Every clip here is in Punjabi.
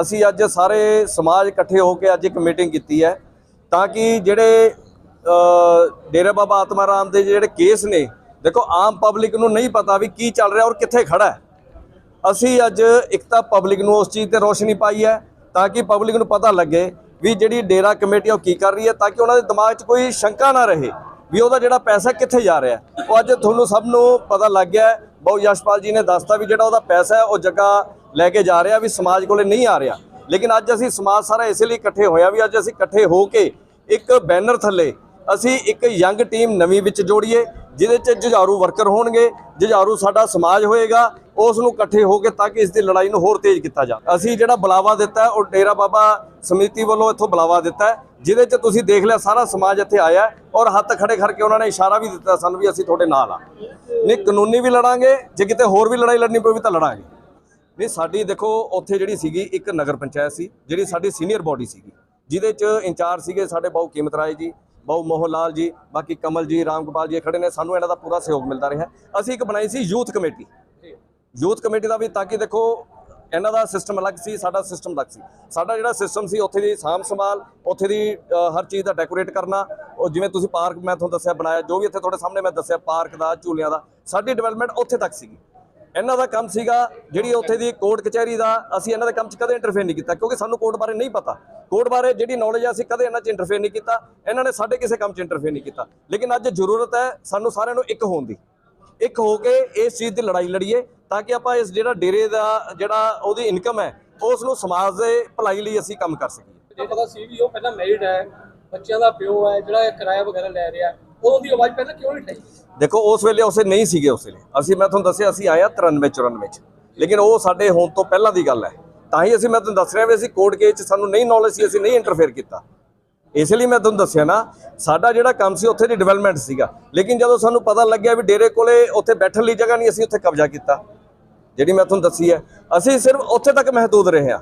ਅਸੀਂ ਅੱਜ ਸਾਰੇ ਸਮਾਜ ਇਕੱਠੇ ਹੋ ਕੇ ਅੱਜ ਇੱਕ ਮੀਟਿੰਗ ਕੀਤੀ ਹੈ ਤਾਂ ਕਿ ਜਿਹੜੇ ਡੇਰਾ ਬਾਬਾ ਆਤਮਾ ਰਾਮ ਦੇ ਜਿਹੜੇ ਕੇਸ ਨੇ, ਦੇਖੋ ਆਮ ਪਬਲਿਕ ਨੂੰ ਨਹੀਂ ਪਤਾ ਵੀ ਕੀ ਚੱਲ ਰਿਹਾ ਔਰ ਕਿੱਥੇ ਖੜਾ ਹੈ ਅਸੀਂ ਅੱਜ ਇੱਕ ਤਾਂ ਪਬਲਿਕ ਨੂੰ ਉਸ ਚੀਜ਼ ਤੇ ਰੋਸ਼ਨੀ ਪਾਈ ਹੈ ਤਾਂ ਕਿ ਪਬਲਿਕ ਨੂੰ ਪਤਾ ਲੱਗੇ ਵੀ ਜਿਹੜੀ ਡੇਰਾ ਕਮੇਟੀ ਉਹ ਕੀ ਕਰ ਰਹੀ ਹੈ ਤਾਂ ਕਿ ਉਹਨਾਂ ਦੇ ਦਿਮਾਗ 'ਚ ਕੋਈ ਸ਼ੰਕਾ ਨਾ ਰਹੇ ਵੀ ਉਹਦਾ ਜਿਹੜਾ ਪੈਸਾ ਕਿੱਥੇ ਜਾ ਰਿਹਾ ਉਹ ਅੱਜ ਤੁਹਾਨੂੰ ਸਭ ਨੂੰ ਪਤਾ ਲੱਗ ਗਿਆ ਹੈ। ਬਹੁ ਯਸ਼ਪਾਲ ਜੀ ਨੇ ਦੱਸਤਾ ਵੀ ਜਿਹੜਾ ਉਹਦਾ ਪੈਸਾ ਹੈ, ਉਹ ਜਗ੍ਹਾ ਲੈ ਕੇ ਜਾ ਰਿਹਾ ਵੀ ਸਮਾਜ ਕੋਲੇ ਨਹੀਂ ਆ ਰਿਹਾ। ਲੇਕਿਨ ਅੱਜ ਅਸੀਂ ਸਮਾਜ ਸਾਰਾ ਇਸੇ ਲਈ ਇਕੱਠੇ ਹੋਇਆ ਵੀ ਅੱਜ ਅਸੀਂ ਇਕੱਠੇ ਹੋ ਕੇ ਇੱਕ ਬੈਨਰ ਥੱਲੇ ਅਸੀਂ ਇੱਕ ਯੰਗ ਟੀਮ ਨਵੀਂ ਵਿੱਚ ਜੋੜੀਏ, ਜਿਹਦੇ 'ਚ ਜੁਝਾਰੂ ਵਰਕਰ ਹੋਣਗੇ, ਜੁਝਾਰੂ ਸਾਡਾ ਸਮਾਜ ਹੋਏਗਾ, ਉਸ ਨੂੰ ਇਕੱਠੇ ਹੋ ਕੇ ਤਾਂ ਕਿ ਇਸ ਦੀ ਲੜਾਈ ਨੂੰ ਹੋਰ ਤੇਜ਼ ਕੀਤਾ ਜਾ ਅਸੀਂ ਜਿਹੜਾ ਬੁਲਾਵਾ ਦਿੱਤਾ, ਉਹ ਡੇਰਾ ਬਾਬਾ ਸਮਿਤੀ ਵੱਲੋਂ ਇੱਥੋਂ ਬੁਲਾਵਾ ਦਿੱਤਾ ਜਿਹਦੇ 'ਚ ਤੁਸੀਂ ਦੇਖ ਲਿਆ ਸਾਰਾ ਸਮਾਜ ਇੱਥੇ ਆਇਆ ਔਰ ਹੱਥ ਖੜੇ ਕਰਕੇ ਉਹਨਾਂ ਨੇ ਇਸ਼ਾਰਾ ਵੀ ਦਿੱਤਾ ਸਾਨੂੰ ਵੀ ਅਸੀਂ ਤੁਹਾਡੇ ਨਾਲ ਆ। ਨਹੀਂ, ਕਾਨੂੰਨੀ ਵੀ ਲੜਾਂਗੇ, ਜੇ ਕਿਤੇ ਹੋਰ ਵੀ ਲੜਾਈ ਲੜਨੀ ਪਵੇ ਤਾਂ ਲੜਾਂਗੇ। ਨਹੀਂ ਸਾਡੀ ਦੇਖੋ ਉੱਥੇ ਜਿਹੜੀ ਸੀਗੀ ਇੱਕ ਨਗਰ ਪੰਚਾਇਤ ਸੀ ਜਿਹੜੀ ਸਾਡੀ ਸੀਨੀਅਰ ਬਾਡੀ ਸੀਗੀ। ਜਿਹਦੇ ਚ ਇੰਚਾਰਜ ਸੀਗੇ ਸਾਡੇ ਬਹੁ ਕੀਮਤ ਰਾਏ ਜੀ ਬਹੁ ਮੋਹਨ ਲਾਲ ਜੀ ਬਾਕੀ ਕਮਲ ਜੀ ਰਾਮ ਗੋਪਾਲ ਜੀ ਖੜੇ ਨੇ ਸਾਨੂੰ ਇਹਨਾਂ ਦਾ ਪੂਰਾ ਸਹਿਯੋਗ ਮਿਲਦਾ ਰਿਹਾ। ਅਸੀਂ ਇੱਕ ਬਣਾਈ ਸੀ ਯੂਥ ਕਮੇਟੀ। ਯੂਥ ਕਮੇਟੀ ਦਾ ਵੀ ਤਾਂ ਕਿ ਦੇਖੋ ਇਹਨਾਂ ਦਾ ਸਿਸਟਮ ਅਲੱਗ ਸੀ ਸਾਡਾ ਸਿਸਟਮ ਅਲੱਗ ਸੀ। ਸਾਡਾ ਜਿਹੜਾ ਸਿਸਟਮ ਸੀ ਉੱਥੇ ਦੀ ਸਾਂਭ ਸੰਭਾਲ ਉੱਥੇ ਦੀ ਹਰ ਚੀਜ਼ ਦਾ ਡੈਕੋਰੇਟ ਕਰਨਾ ਉਹ ਜਿਵੇਂ ਤੁਸੀਂ ਪਾਰਕ ਮੈਂ ਤੁਹਾਨੂੰ ਦੱਸਿਆ ਬਣਾਇਆ ਜੋ ਵੀ ਇੱਥੇ ਤੁਹਾਡੇ ਸਾਹਮਣੇ ਮੈਂ ਦੱਸਿਆ ਪਾਰਕ ਦਾ ਝੂਲਿਆਂ ਦਾ ਸਾਡੀ ਡਿਵੈਲਪਮੈਂਟ ਉੱਥੇ ਤੱਕ ਸੀਗੀ। ਇਹਨਾਂ ਦਾ ਕੰਮ ਸੀਗਾ ਜਿਹੜੀ ਉੱਥੇ ਦੀ ਕੋਰਟ ਕਚਹਿਰੀ ਦਾ, ਅਸੀਂ ਇਹਨਾਂ ਦੇ ਕੰਮ 'ਚ ਕਦੇ ਇੰਟਰਫੇਅਰ ਨਹੀਂ ਕੀਤਾ, ਕਿਉਂਕਿ ਸਾਨੂੰ ਕੋਰਟ ਬਾਰੇ ਨਹੀਂ ਪਤਾ। ਕੋਰਟ ਬਾਰੇ ਜਿਹੜੀ ਨੌਲੇਜ ਆ, ਅਸੀਂ ਕਦੇ ਇਹਨਾਂ 'ਚ ਇੰਟਰਫੇਅਰ ਨਹੀਂ ਕੀਤਾ, ਇਹਨਾਂ ਨੇ ਸਾਡੇ ਕਿਸੇ ਕੰਮ 'ਚ ਇੰਟਰਫੇਅਰ ਨਹੀਂ ਕੀਤਾ। ਲੇਕਿਨ ਅੱਜ ਜ਼ਰੂਰਤ ਹੈ ਸਾਨੂੰ ਸਾਰਿਆਂ ਨੂੰ ਇੱਕ ਹੋਣ ਦੀ। ਇੱਕ ਹੋ ਕੇ ਇਸ ਚੀਜ਼ ਦੀ ਲੜਾਈ ਲੜੀਏ, ਤਾਂ ਕਿ ਆਪਾਂ ਇਸ ਜਿਹੜਾ ਡੇਰੇ ਦਾ, ਜਿਹੜਾ ਉਹਦੀ ਇਨਕਮ ਹੈ, ਉਸ ਨੂੰ ਸਮਾਜ ਦੇ ਭਲਾਈ ਲਈ ਅਸੀਂ ਕੰਮ ਕਰ ਸਕੀਏ। ਜੇ ਪਤਾ ਸੀ ਵੀ ਉਹ ਪਹਿਲਾਂ ਮੈਰਿਡ ਹੈ, ਬੱਚਿਆਂ ਦਾ ਪਿਓ ਹੈ, ਜਿਹੜਾ ਕਿਰਾਇਆ ਵਗੈਰਾ ਲੈ ਰਿਹਾ। ਉਦੋਂ ਦੀ ਆਵਾਜ਼ ਪਹਿਲਾਂ ਕਿਉਂ ਨਹੀਂ ਠਾਈ ਦੇਖੋ, ਉਸ ਵੇਲੇ ਉਸੇ ਨਹੀਂ ਸੀਗੇ ਉਸ ਵੇਲੇ। ਅਸੀਂ, ਮੈਂ ਤੁਹਾਨੂੰ ਦੱਸਿਆ, ਅਸੀਂ ਆਇਆ 93 94 ਚ। ਲੇਕਿਨ ਉਹ ਸਾਡੇ ਹੋਣ ਤੋਂ ਪਹਿਲਾਂ ਦੀ ਗੱਲ ਹੈ। ਤਾਂ ਹੀ ਅਸੀਂ, ਮੈਂ ਤੁਹਾਨੂੰ ਦੱਸ ਰਿਹਾ ਵੀ ਅਸੀਂ ਕੋਰਟ ਕੇਸ ਚ ਸਾਨੂੰ ਨਹੀਂ ਨੌਲੇਜ ਸੀ, ਅਸੀਂ ਨਹੀਂ ਇੰਟਰਫੇਅਰ ਕੀਤਾ। ਇਸ ਲਈ ਮੈਂ ਤੁਹਾਨੂੰ ਦੱਸਿਆ ਨਾ, ਸਾਡਾ ਜਿਹੜਾ ਕੰਮ ਸੀ, ਉੱਥੇ ਦੀ ਡਿਵੈਲਪਮੈਂਟ ਸੀਗਾ। ਲੇਕਿਨ ਜਦੋਂ ਸਾਨੂੰ ਪਤਾ ਲੱਗਿਆ ਵੀ ਡੇਰੇ ਕੋਲੇ ਉੱਥੇ ਬੈਠਣ ਲਈ ਜਗ੍ਹਾ ਨਹੀਂ, ਅਸੀਂ ਉੱਥੇ ਕਬਜ਼ਾ ਕੀਤਾ। ਜਿਹੜੀ ਮੈਂ ਤੁਹਾਨੂੰ ਦੱਸੀ ਹੈ। ਅਸੀਂ ਸਿਰਫ ਉੱਥੇ ਤੱਕ ਮਹਦੂਦ ਰਹੇ ਹਾਂ।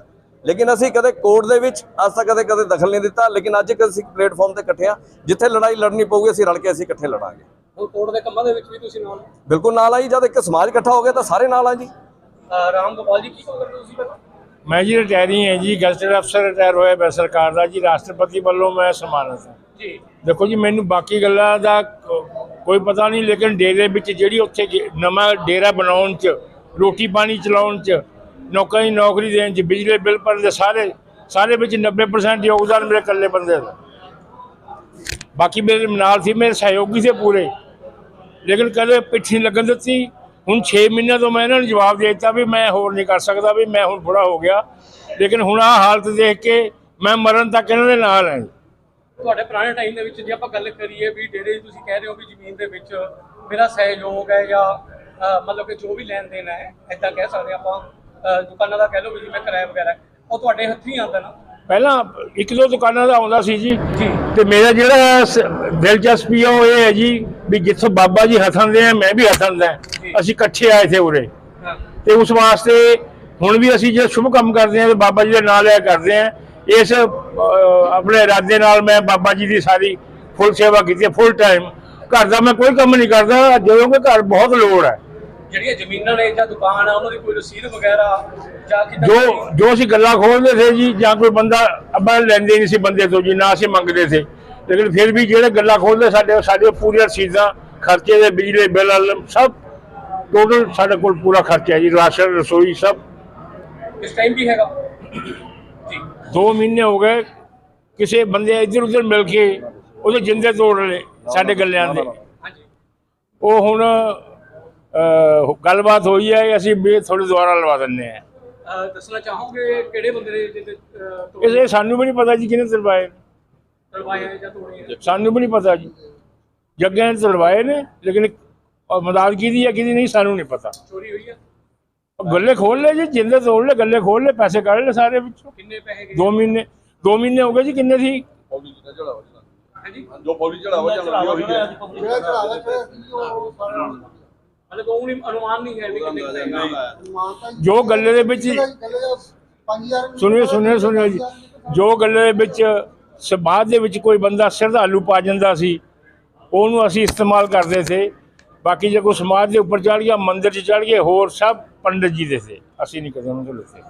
ਲੇਕਿਨ ਅਸੀਂ ਕਦੇ ਕੋਰਟ ਦੇ ਵਿੱਚ ਅੱਜ ਤੱਕ ਕਦੇ ਕਦੇ ਦਖਲ ਨਹੀਂ ਦਿੱਤਾ ਲੇਕਿਨ ਅੱਜ ਇੱਕ ਅਸੀਂ ਪਲੇਟਫਾਰਮ ਤੇ ਇਕੱਠੇ ਹਾਂ ਜਿੱਥੇ ਲੜਾਈ ਲੜਨੀ ਪਊਗੀ ਅਸੀਂ ਰਲ ਕੇ ਅਸੀਂ ਇਕੱਠੇ ਲੜਾਂਗੇ। ਹੁਣ ਕੋਰਟ ਦੇ ਕੰਮਾਂ ਦੇ ਵਿੱਚ ਵੀ ਤੁਸੀਂ ਨਾਲ ਬਿਲਕੁਲ ਨਾਲ ਆਈ ਜਦ ਇੱਕ ਸਮਾਜ ਇਕੱਠਾ ਹੋ ਗਿਆ ਤਾਂ ਸਾਰੇ ਨਾਲ ਆ ਜੀ। ਰਾਮ ਗੋਪਾਲ ਜੀ ਕੀ ਕਰਦੇ ਤੁਸੀਂ ਪਹਿਲਾਂ? ਮੈਂ ਜੀ ਰਿਟਾਇਰੀ ਹਾਂ ਜੀ ਗਜ਼ਟਡ ਅਫਸਰ ਰਿਟਾਇਰ ਹੋਇਆ ਬੈ ਸਰਕਾਰ ਦਾ ਜੀ ਰਾਸ਼ਟਰਪਤੀ ਵੱਲੋਂ ਮੈਂ ਸਨਮਾਨਿਤ ਹਾਂ। ਜੀ। ਦੇਖੋ ਜੀ ਮੈਨੂੰ ਬਾਕੀ ਗੱਲਾਂ ਦਾ ਕੋਈ ਪਤਾ ਨਹੀਂ ਲੇਕਿਨ ਡੇਰੇ ਵਿੱਚ ਜਿਹੜੀ ਉੱਥੇ ਨਵਾਂ ਡੇਰਾ ਬਣਾਉਣ 'ਚ ਰੋਟੀ ਪਾਣੀ ਚਲਾਉਣ 'ਚ ਨੌਕਰੀ ਨੌਕਰੀ ਦੇਣ 'ਚ, ਬਿਜਲੀ ਬਿੱਲ ਭਰਨ ਦੇ ਸਾਰੇ ਸਾਰੇ ਵਿੱਚ 90% ਯੋਗਦਾਨ ਮੇਰੇ ਇਕੱਲੇ ਬੰਦੇ ਦਾ। ਬਾਕੀ ਮੇਰੇ ਨਾਲ ਸੀ, ਮੇਰੇ ਸਹਿਯੋਗੀ ਸੀ ਪੂਰੇ। ਲੇਕਿਨ ਕਦੇ ਪਿੱਛੇ ਲੱਗਣ ਦਿੱਤੀ। ਹੁਣ 6 ਮਹੀਨਿਆਂ ਤੋਂ ਮੈਂ ਇਹਨਾਂ ਨੂੰ ਜਵਾਬ ਦੇ ਦਿੱਤਾ ਵੀ ਮੈਂ ਹੋਰ ਨਹੀਂ ਕਰ ਸਕਦਾ, ਵੀ ਮੈਂ ਹੁਣ ਬੁੜਾ ਹੋ ਗਿਆ। ਲੇਕਿਨ ਹੁਣ ਆਹ ਹਾਲਤ ਦੇਖ ਕੇ ਮੈਂ ਮਰਨ ਤੱਕ ਇਹਨਾਂ ਦੇ ਨਾਲ ਹਾਂ ਤੁਹਾਡੇ ਪੁਰਾਣੇ ਟਾਈਮ ਦੇ ਵਿੱਚ ਜੇ ਆਪਾਂ ਗੱਲ ਕਰੀਏ ਵੀ ਡੇਰੇ ਤੁਸੀਂ ਕਹਿ ਰਹੇ ਹੋ ਵੀ ਜ਼ਮੀਨ ਦੇ ਵਿੱਚ ਮੇਰਾ ਸਹਿਯੋਗ ਹੈ ਜਾਂ ਮਤਲਬ ਕਿ ਜੋ ਵੀ ਲੈਣ ਦੇਣ ਹੈ ਐਦਾਂ ਕਹਿ ਸਕਦੇ ਆਪਾਂ। ਦੁਕਾਨਾਂ ਦਾ ਕਹਿ ਲਓ ਵੀ ਜਿਵੇਂ ਕਿਰਾਇਆ ਵਗੈਰਾ ਉਹ ਤੁਹਾਡੇ ਹੱਥੀਂ ਆਉਂਦਾ ਨਾ? ਪਹਿਲਾਂ ਇੱਕ ਦੋ ਦੁਕਾਨਾਂ ਦਾ ਆਉਂਦਾ ਸੀ ਜੀ। ਤੇ ਮੇਰਾ ਜਿਹੜਾ ਸ- ਦਿਲਚਸਪੀ ਆ ਉਹ ਇਹ ਹੈ ਜੀ ਵੀ ਜਿੱਥੋਂ ਬਾਬਾ ਜੀ ਹੱਥਾਂਦੇ ਆ ਮੈਂ ਵੀ ਹੱਥਾਂਦਾ ਅਸੀਂ ਇਕੱਠੇ ਆਏ ਥੇ ਉਰੇ। ਹਾਂ। ਤੇ ਉਸ ਵਾਸਤੇ ਹੁਣ ਵੀ ਅਸੀਂ ਜੇ ਸ਼ੁਭ ਕੰਮ ਕਰਦੇ ਹਾਂ ਤੇ ਬਾਬਾ ਜੀ ਦੇ ਨਾਲ ਲਿਆ ਕਰਦੇ ਹਾਂ। ਇਸ ਅਹ, ਆਪਣੇ ਇਰਾਦੇ ਨਾਲ ਮੈਂ ਬਾਬਾ ਜੀ ਦੀ ਸਾਰੀ ਫੁੱਲ ਸੇਵਾ ਕੀਤੀ ਫੁੱਲ ਟਾਈਮ ਘਰ ਦਾ ਮੈਂ ਕੋਈ ਕੰਮ ਨਹੀਂ ਕਰਦਾ ਜਦੋਂ ਕਿ ਘਰ ਬਹੁਤ ਲੋੜ ਹੈ। ਜਿਹੜੀਆਂ ਜ਼ਮੀਨਾਂ ਨੇ ਜਾਂ ਦੁਕਾਨ ਆ ਉਹਨਾਂ ਦੀ ਕੋਈ ਰਸੀਦ ਵਗੈਰਾ ਜਾਂ ਕਿੱਦਾਂ ਜੋ ਜੋ ਅਸੀਂ ਗੱਲਾਂ ਖੋਲਦੇ ਸੀ ਜੀ ਜਾਂ ਕੋਈ ਬੰਦਾ ਆਪਾਂ ਲੈਂਦੇ ਨਹੀਂ ਸੀ ਬੰਦੇ ਤੋਂ ਜੀ ਨਾ ਅਸੀਂ ਮੰਗਦੇ ਸੀ। ਲੇਕਿਨ ਫਿਰ ਵੀ ਜਿਹੜੇ ਗੱਲਾਂ ਖੋਲਦੇ ਸਾਡੇ ਸਾਡੇ ਪੂਰੀਆਂ ਰਸੀਦਾਂ ਖਰਚੇ ਦੇ ਬਿਜਲੀ ਬਿੱਲ ਸਭ ਟੋਟਲ ਸਾਡੇ ਕੋਲ ਪੂਰਾ ਖਰਚਾ ਹੈ ਜੀ ਰਾਸ਼ਨ ਰਸੋਈ ਸਭ। ਇਸ ਟਾਈਮ ਵੀ ਹੈਗਾ? ਜੀ। 2 ਮਹੀਨੇ ਹੋ ਗਏ ਕਿਸੇ ਬੰਦੇ ਇੱਧਰ ਉੱਧਰ ਮਿਲ ਕੇ ਉਹਦੇ ਜਿੰਦੇ ਤੋੜ ਲਏ ਸਾਡੇ ਗੱਲਿਆਂ ਦੇ। ਉਹ ਹੁਣ ਗੱਲਬਾਤ ਹੋਈ ਹੈ ਅਸੀਂ ਵੀ ਥੋੜੀ ਦੁਬਾਰਾ ਲਵਾ ਦਿੰਦੇ ਆ ਅਹ, ਦੱਸਣਾ ਚਾਹੋਗੇ ਕਿਹੜੇ ਬੰਦੇ ਨੇ ਜਿਹਦੇ ਅਹ, ਤੋੜੇ ਇਹ ਸਾਨੂੰ ਵੀ ਨਹੀਂ ਪਤਾ ਜੀ ਕਿਹਨੇ ਤਲਵਾਏ ਤਲਵਾਏ ਨੇ ਜਾਂ ਤੋੜੇ ਨੇ। ਸਾਨੂੰ ਵੀ ਨਹੀਂ ਪਤਾ ਜੀ। ਜੱਗਿਆਂ ਨੇ ਤਲਵਾਏ ਨੇ ਲੇਕਿਨ ਉਹ ਮਦਦ ਕਿਹਦੀ ਹੈ ਕਿਹਦੀ ਨਹੀਂ ਸਾਨੂੰ ਨਹੀਂ ਪਤਾ। ਚੋਰੀ ਹੋਈ ਹੈ ਉਹ ਗੱਲੇ ਖੋਲ ਲਏ ਜੀ ਜਿੰਦੇ ਤੋੜ ਲਏ ਗੱਲੇ ਖੋਲ ਲਏ ਪੈਸੇ ਕੱਢ ਲਏ ਸਾਰੇ ਵਿੱਚੋਂ। ਕਿੰਨੇ ਪੈਸੇ ਗਏ? 2 ਮਹੀਨੇ 2 ਮਹੀਨੇ ਹੋ ਗਏ ਜੀ ਕਿੰਨੇ ਸੀ? ਹਾਂਜੀ। ਜੋ ਪੌੜੀ ਚੜਾਵਾ ਚੱਲ ਰਹੀ। ਹੈ। ਮਤਲਬ ਉਹ ਨਹੀਂ ਅਨੁਮਾਨ ਨਹੀਂ ਹੈ ਵੀ ਕਿੰਨੇ ਕੁ ਪੈਸੇ ਗਏ ਜੋ ਗੱਲੇ ਦੇ ਵਿੱਚ ਸੁਣਿਓ ਸੁਣਿਓ ਸੁਣਿਓ ਜੀ। ਜੋ ਗੱਲੇ ਦੇ ਵਿੱਚ ਸਮਾਜ ਦੇ ਵਿੱਚ ਕੋਈ ਬੰਦਾ ਸ਼ਰਧਾਲੂ ਪਾ ਜਾਂਦਾ ਸੀ ਉਹਨੂੰ ਅਸੀਂ ਇਸਤੇਮਾਲ ਕਰਦੇ ਸੀ। ਬਾਕੀ ਜੇ ਕੋਈ ਸਮਾਜ ਦੇ ਉੱਪਰ ਚੜ ਗਿਆ ਮੰਦਿਰ 'ਚ ਚੜ ਗਏ ਹੋਰ ਸਭ ਪੰਡਤ ਜੀ ਦੇ ਸੀ। ਅਸੀਂ ਨਹੀਂ ਕਦੇ ਉਹਨਾਂ ਤੋਂ ਲਿੱਤੇ